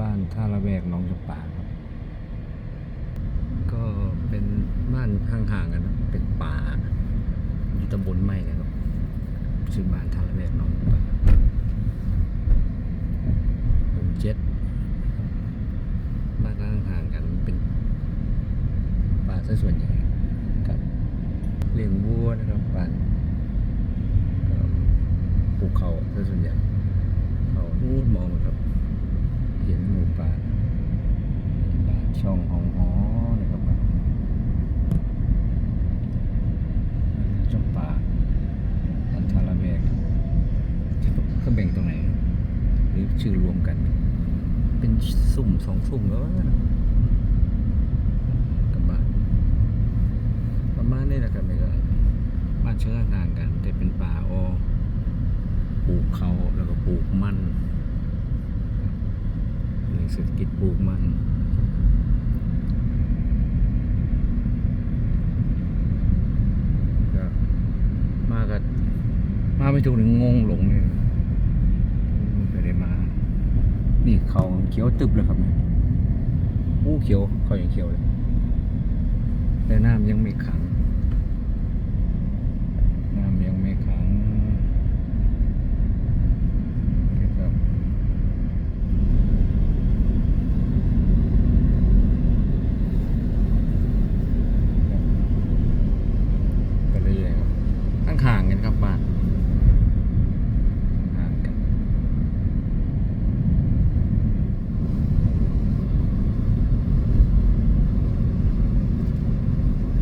บ้านท่าระแวกหน้องจำปาครับ ก็เป็นบ้านห่างๆกันนะเป็นป่าอยู่ตำบลใหม่นะครับชื่อบ้านท่าระแวกหน้องจำปาหมู่เจ็ดบ้านห่างๆกันเป็นป่าซะส่วนใหญ่ครับเลี้ยงวัวนะครับบ้านปลูกเขาซะส่วนใหญ่เขานูดมองครับ เห็นหมู่ป่าบ้าน ช่องหองหอนะครับบ้านจำปาบ้านทาราแวกเขาแบ่งตรงไหน หรือชื่อรวมกัน เป็นสุ่มสองสุ่มแล้วนะกับบ้านประมาณนี้แหละครับไม่ก็บ้านเชื้อห่างกัน แต่เป็นป่าออปลูกเขาแล้วก็ปลูกมันในเศรษฐกิจปลูกมันก็มากันมา ไม่ถูกหนึ่งงงหลงเลยไปได้มา นี่เขาเขียวตึบเลยครับเนี่ยอู้เขียวเขายังเขียวเลย แต่น้ำยังไม่ขัง น้ำยังไม่ขังครับ ไปเรื่อยๆครับตั้งห่างกันครับบ้านห่างกัน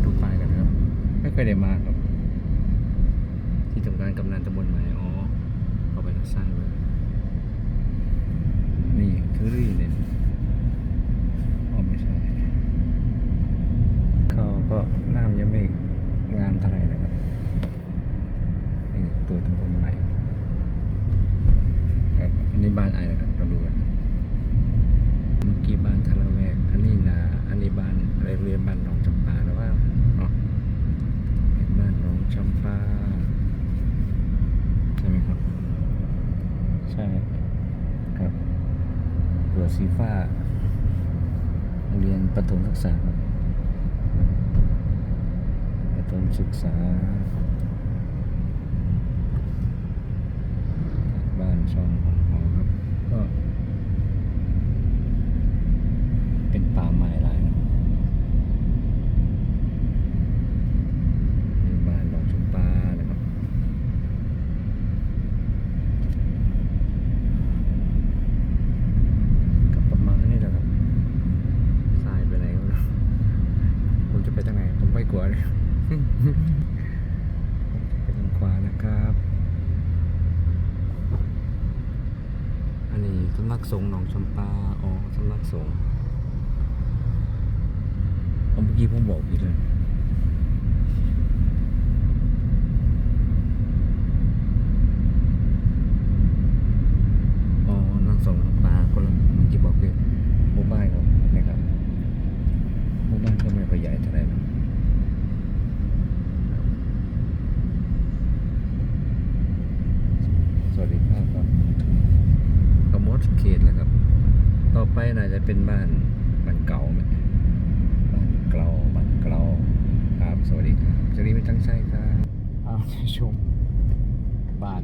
ดูป้ายกันครับ ไม่เคยได้มาครับ ที่ทำการกำนันตำบลใหม่อ๋อเข้าไปทางซ้ายเลยนี่คือรี่เนี่ยอ๋อไม่ใช่เขาก็น้ำยังไม่งามเท่าไหร่นะครับนี่ตัวตำบลใหม่ครับอันนี้บ้านไอ้นะครับเราดูกันเมื่อกี้บ้านทะละแวกอันนี้นาอันนี้บ้านอะไรเรียนบ้านหนองจำปาหรือว่าอ๋อเป็นบ้านหนองจำปาใช่ไหมครับ ใช่ครับตัวสีฟ้า เรียนประถมศึกษาประถมศึกษา บ้านช่องของหอครับก็ เป็นป่าไม้หลายนะมีบ้านดอกชมปานะครับ กับประมาณนี้แหละครับสายไปไหนก็ไม่รู้ผมจะไปทางไหน ผมไปกว่าเลย ผมจะไปทางขวานะครับ อั นักสงฆ์หนองชำปาอ๋อสำนักสงฆ์เอาเมื่อกี้ผมบอกผิดเลย อ๋อนักสงฆ์หนองปลาคนละเมื่อกี้บอกผิดหมู่บ้านครับนะครับหมู่บ้านก็ไม่ค่อยใหญ่เท่าไหร่นะ สวัสดีครับครับกมดเขตแหละครับ ต่อ ไปน่าจะเป็นบ้านบ้านเก่าไหมบ้านเก่าบ้านเก่าครับ สวัสดีครับสวัสดีไม่ตั้งใจครับอ้าวชมบ้าน